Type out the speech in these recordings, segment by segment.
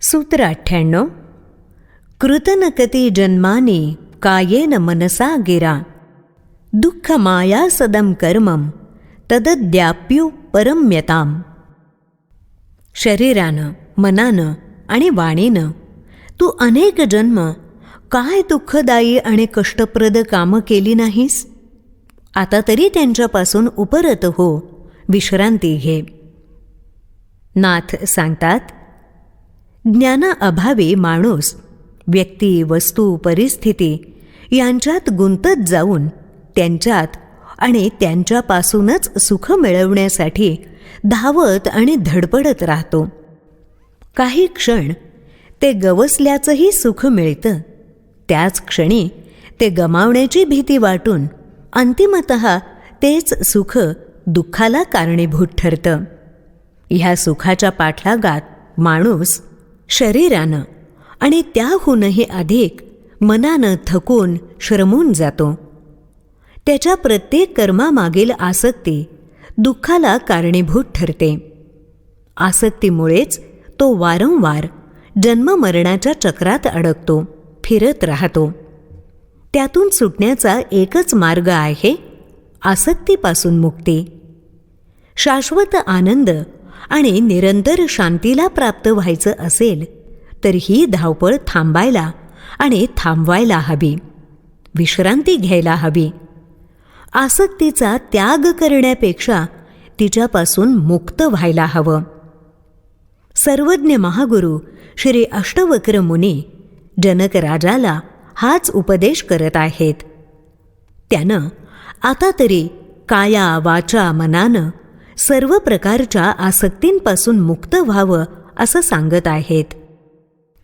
सूत्र अठ्ठ्याण्णव. कृतनकती जन्माने कायेन मनसा गिरा. दुःख माया सदम कर्मम तदद्याप्यु परम्यताम. शरीरानं मनानं आणि वाणीनं तू अनेक जन्म काय दुःखदायी आणि कष्टप्रद कामं केली नाहीस? आता तरी त्यांच्यापासून उपरत हो विश्रांती घे. नाथ सांगतात ज्ञानाअभावी माणूस व्यक्ती वस्तू परिस्थिती यांच्यात गुंतत जाऊन त्यांच्यात आणि त्यांच्यापासूनच सुख मिळवण्यासाठी धावत आणि धडपडत राहतो. काही क्षण ते गवसल्याचंही सुख मिळतं. त्याच क्षणी ते गमावण्याची भीती वाटून अंतिमत तेच सुख दुःखाला कारणीभूत ठरतं. ह्या सुखाच्या पाठलागात माणूस शरीरानं आणि त्याहूनही अधिक मनानं थकून श्रमून जातो. त्याच्या प्रत्येक कर्मामागील आसक्ती दुःखाला कारणीभूत ठरते. आसक्तीमुळेच तो वारंवार जन्ममरणाच्या चक्रात अडकतो फिरत राहतो. त्यातून सुटण्याचा एकच मार्ग आहे आसक्तीपासून मुक्ती. शाश्वत आनंद आणि निरंतर शांतीला प्राप्त व्हायचं असेल तर ही धावपळ थांबायला आणि थांबवायला हवी. विश्रांती घ्यायला हवी. आसक्तीचा त्याग करण्यापेक्षा तिच्यापासून मुक्त व्हायला हवं. सर्वज्ञ महागुरु श्री अष्टवक्र मुनी जनक राजाला हाच उपदेश करत आहेत. त्यानं आता तरी काया वाचा मनानं सर्व प्रकारच्या आसक्तींपासून मुक्त व्हावं असं सांगत आहेत.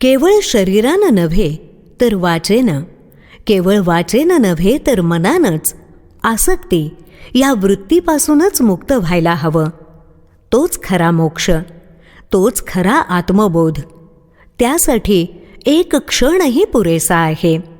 केवळ शरीरानं नव्हे तर वाचेनं. केवळ वाचेनं नव्हे तर मनानंच आसक्ती या वृत्तीपासूनच मुक्त व्हायला हवं. तोच खरा मोक्ष तोच खरा आत्मबोध. त्यासाठी एक क्षणही पुरेसा आहे.